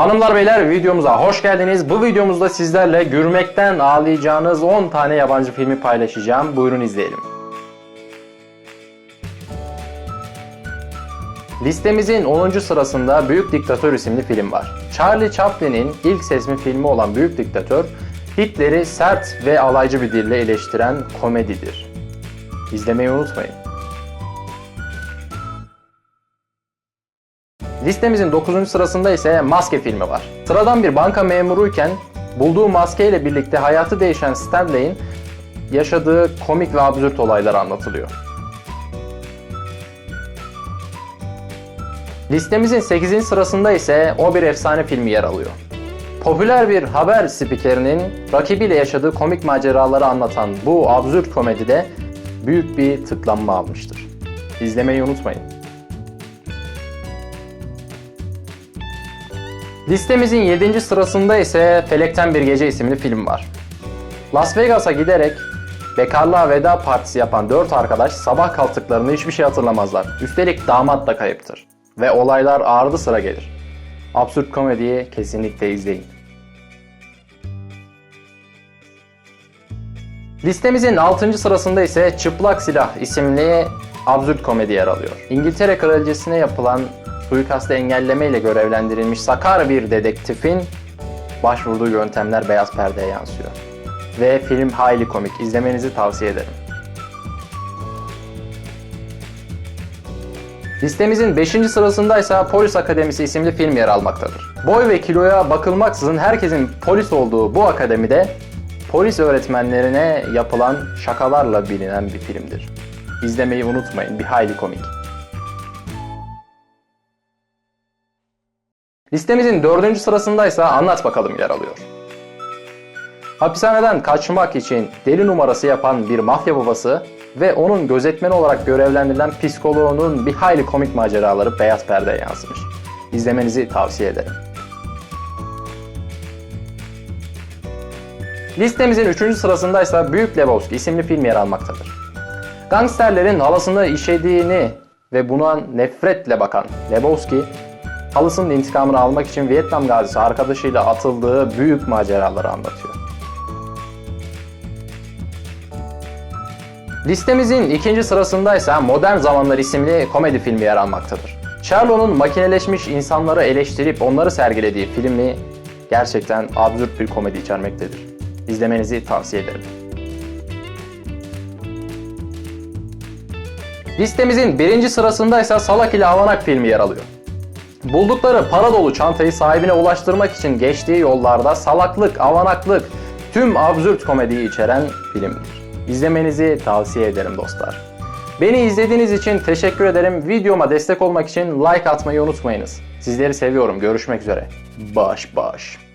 Hanımlar beyler videomuza hoş geldiniz. Bu videomuzda sizlerle gülmekten ağlayacağınız 10 tane yabancı filmi paylaşacağım. Buyurun izleyelim. Listemizin 10. sırasında Büyük Diktatör isimli film var. Charlie Chaplin'in ilk sesmi filmi olan Büyük Diktatör, Hitler'i sert ve alaycı bir dille eleştiren komedidir. İzlemeyi unutmayın. Listemizin 9. sırasında ise Maske filmi var. Sıradan bir banka memuruyken bulduğu maskeyle birlikte hayatı değişen Stanley'in yaşadığı komik ve absürt olaylar anlatılıyor. Listemizin 8. sırasında ise O Bir Efsane filmi yer alıyor. Popüler bir haber spikerinin rakibiyle yaşadığı komik maceraları anlatan bu absürt komedide büyük bir tıklanma almıştır. İzlemeyi unutmayın. Listemizin 7. sırasında ise Felekten Bir Gece isimli film var. Las Vegas'a giderek bekarlığa veda partisi yapan 4 arkadaş sabah kalktıklarında hiçbir şey hatırlamazlar. Üstelik damat da kayıptır. Ve olaylar ardı sıra gelir. Absürt komediyi kesinlikle izleyin. Listemizin 6. sırasında ise Çıplak Silah isimli absürt komedi yer alıyor. İngiltere Kraliçesi'ne yapılan suikastı engellemeyle görevlendirilmiş sakar bir dedektifin başvurduğu yöntemler beyaz perdeye yansıyor. Ve film hayli komik. İzlemenizi tavsiye ederim. Listemizin 5. sırasında ise Polis Akademisi isimli film yer almaktadır. Boy ve kiloya bakılmaksızın herkesin polis olduğu bu akademide polis öğretmenlerine yapılan şakalarla bilinen bir filmdir. İzlemeyi unutmayın, bir hayli komik. Listemizin 4. sırasında ise Anlat Bakalım yer alıyor. Hapishaneden kaçmak için deli numarası yapan bir mafya babası ve onun gözetmeni olarak görevlendirilen psikoloğunun bir hayli komik maceraları beyaz perdeye yansımış. İzlemenizi tavsiye ederim. Listemizin 3. sırasında ise Büyük Lebowski isimli film yer almaktadır. Gangsterlerin halasını işediğini ve buna nefretle bakan Lebowski, halısının intikamını almak için Vietnam gazisi arkadaşıyla atıldığı büyük maceraları anlatıyor. Listemizin ikinci sırasında ise Modern Zamanlar isimli komedi filmi yer almaktadır. Sherlock'un makineleşmiş insanları eleştirip onları sergilediği filmi gerçekten absürt bir komedi içermektedir. İzlemenizi tavsiye ederim. Listemizin birinci sırasında ise Salak ile Avanak filmi yer alıyor. Buldukları para dolu çantayı sahibine ulaştırmak için geçtiği yollarda salaklık, avanaklık, tüm absürt komediyi içeren filmdir. İzlemenizi tavsiye ederim dostlar. Beni izlediğiniz için teşekkür ederim. Videoma destek olmak için like atmayı unutmayınız. Sizleri seviyorum. Görüşmek üzere. Baş baş.